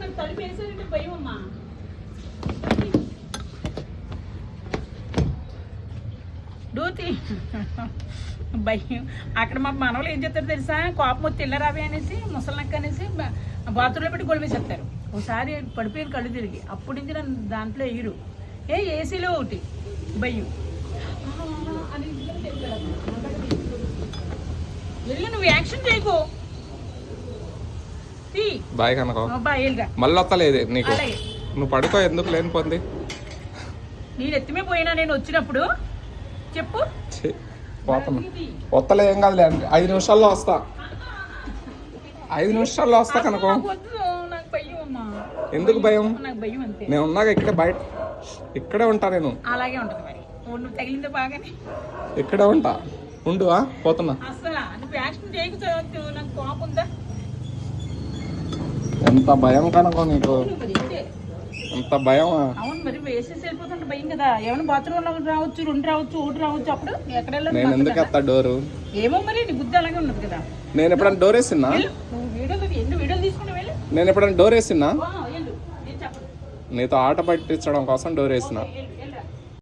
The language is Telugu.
నాకు తలుపు వేసారంటే భయం అమ్మా డూతి భయం. అక్కడ మా మనవలు ఏం చెప్తారు తెలుసా? కోపం వచ్చి తెల్లరావి అనేసి ముసలనక్క అనేసి బాత్రూంలో పెట్టి గొలిపేసేస్తారు ఒకసారి పడిపోయిన కళ్ళు తిరిగి అప్పటి నుంచి నన్ను దాంట్లో ఎగిరు ఏ ఏసీలో ఒకటి. భయం. వెళ్ళు నువ్వు యాక్షన్ చేయకు. బాయ్ కనుకో. మళ్ళీ వస్తలేదు నీకు. నువ్వు పడుకో ఎందుకు లేని పొంది? నేను ఎత్తిమే పోయినా నేను వచ్చినప్పుడు? చెప్పు. పోతున్నా వస్తలే ఏం కాదులే ఐదు నిమిషాల్లో వస్తా. ఐదు నిమిషాల్లో వస్తా కనుకో. ఎందుకు భయం? నాకు భయం అంతే. నేను ఉన్నాక ఇక్కడే బయట. ఇక్కడే ఉంటా నేను. అలాగే ఉంటుంది మరి. నువ్వు తగిలింది బాగానే. ఇక్కడే ఉంటా. ఉండువా పోతున్నా. అసలు నువ్వు యాక్షన్ చేయకపోతే నాకు కోపం ఉందా? ఎంత భయం కనుకో నీకు. ఎంత భయం? అవును మరి వేసేసి వెళ్ళిపోతుంటే భయం కదా. ఏమైనా బాత్రూంలో రావచ్చు రెండు రావచ్చు ఒకటి రావచ్చు అప్పుడు ఎక్కడ నేను ఎందుకు? ఎత్తా డోరు? ఏమో మరి నీ బుద్ధి అలాగే ఉన్నది కదా. నేను ఎప్పుడైనా డోర్ వేసినా? వెళ్ళు. నువ్వు వీడియోలు ఎన్ని వీడియోలు తీసుకుంటే వెళ్ళు. నేను ఎప్పుడైనా డోర్ వేసినా? నీతో ఆట పట్టించడం కోసం డోర్ వేసిన.